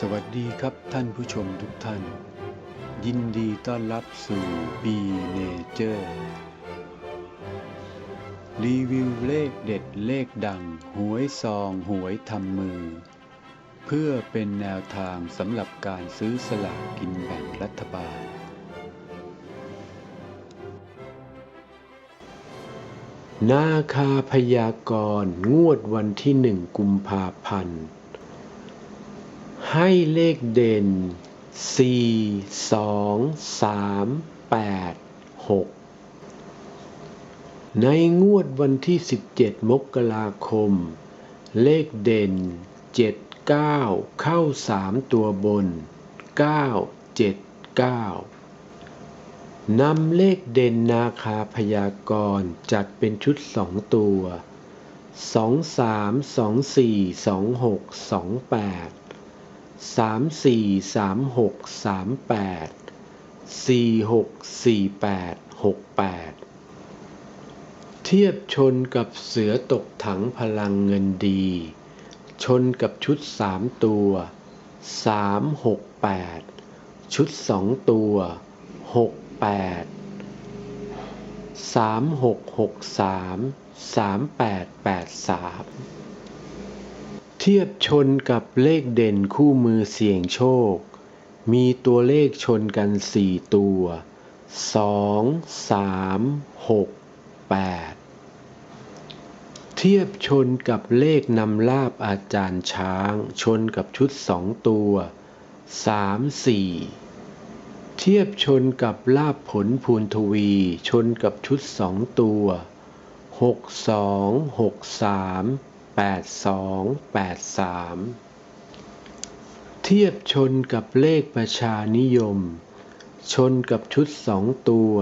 สวัสดีครับท่านผู้ชมทุกท่าน ยินดีต้อนรับสู่ B Nature รีวิวเลขเด็ดเลขดัง หวยซองหวยทำมือ เพื่อเป็นแนวทางสำหรับการซื้อสลากกินแบ่งรัฐบาล นาคาพยากรณ์งวดวันที่หนึ่งกุมภาพันธ์ ให้เลขเด่น 4 2 3 8 6 ในงวดวันที่ 17 มกราคม เลขเด่น 7 9 เข้า 3 ตัวบน 9 7 9 นำเลขเด่นนาคาพยากรณ์จัดเป็นชุดสองตัวสองสาม สามสี่สามหกสามแปดสี่หกสี่แปดหกแปดเทียบชนกับเสือตกถังพลังเงินดี ชนกับชุดสามตัวสามหกแปดชุดสองตัวหกแปดสามหกหกสามสามแปดแปดสาม เทียบชนกับเลขเด่นคู่มือเสี่ยงโชค มีตัวเลขชนกันสี่ตัว สอง สาม หก แปด เทียบชนกับเลขนำลาบอาจารย์ช้าง ชนกับชุดสองตัว สาม สี่ เทียบชนกับลาบผลภูนทวี ชนกับชุดสองตัว หกสอง หกสาม 8283 เทียบชนกับเลขประชานิยม ชนกับชุดสองตัว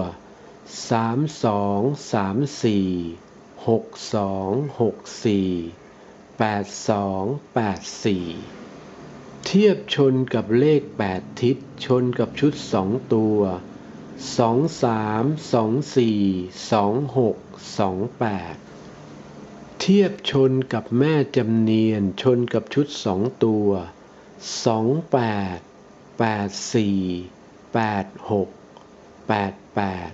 3234 6264 8284 เทียบชนกับเลข 8 ทิศชนกับชุดสองตัว 23 24 26 28 เทียบชนกับแม่จำเนียนชนกับชุดสองตัวสองแปดแปดสี่แปดหกแปดแปด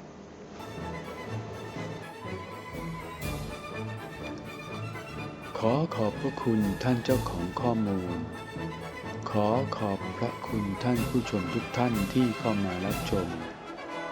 ขอขอบพระคุณท่านเจ้าของข้อมูล ขอขอบพระคุณท่านผู้ชมทุกท่านที่เข้ามารับชม